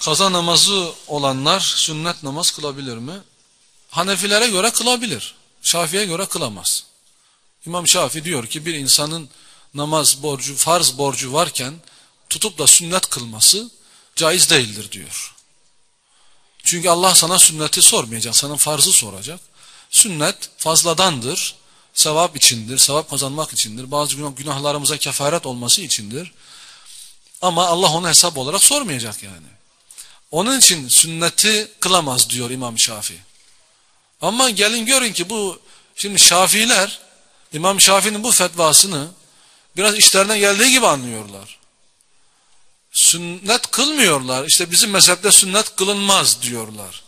Kaza namazı olanlar sünnet namaz kılabilir mi? Hanefilere göre kılabilir. Şafi'ye göre kılamaz. İmam Şafi diyor ki bir insanın namaz borcu, farz borcu varken tutup da sünnet kılması caiz değildir diyor. Çünkü Allah sana sünneti sormayacak, sana farzı soracak. Sünnet fazladandır, sevap içindir, sevap kazanmak içindir, bazı günahlarımıza kefaret olması içindir. Ama Allah onu hesap olarak sormayacak yani. Onun için sünneti kılamaz diyor İmam Şafii. Ama gelin görün ki bu şimdi Şafiiler İmam Şafii'nin bu fetvasını biraz işlerine geldiği gibi anlıyorlar. Sünnet kılmıyorlar. İşte bizim mezhepte sünnet kılınmaz diyorlar.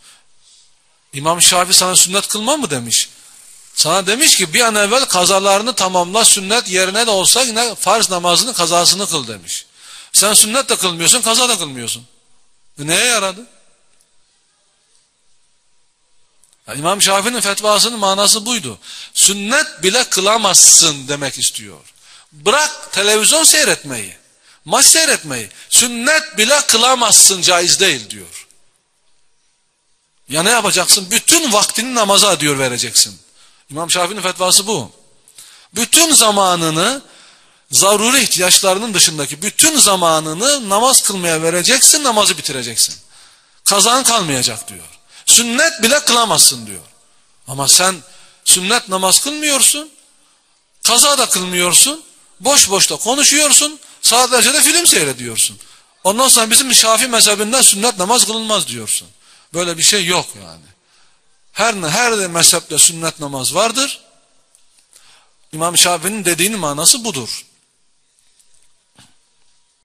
İmam Şafii sana sünnet kılma mı demiş? Sana demiş ki bir an evvel kazalarını tamamla sünnet yerine de olsa yine farz namazını kazasını kıl demiş. Sen sünnet de kılmıyorsun kaza da kılmıyorsun. E neye yaradı? Yani İmam Şafii'nin fetvasının manası buydu. Sünnet bile kılamazsın demek istiyor. Bırak televizyon seyretmeyi, maç seyretmeyi. Sünnet bile kılamazsın caiz değil diyor. Ya ne yapacaksın? Bütün vaktini namaza diyor vereceksin. İmam Şafii'nin fetvası bu. Bütün zamanını zaruri ihtiyaçlarının dışındaki bütün zamanını namaz kılmaya vereceksin, namazı bitireceksin. Kazan kalmayacak diyor. Sünnet bile kılamazsın diyor. Ama sen sünnet namaz kılmıyorsun, kaza da kılmıyorsun, boş boş da konuşuyorsun, saatlerce de film seyrediyorsun. Ondan sonra bizim Şafii mezhebinden sünnet namaz kılınmaz diyorsun. Böyle bir şey yok yani. Her, her mezhepte sünnet namaz vardır. İmam Şafii'nin dediğinin manası budur.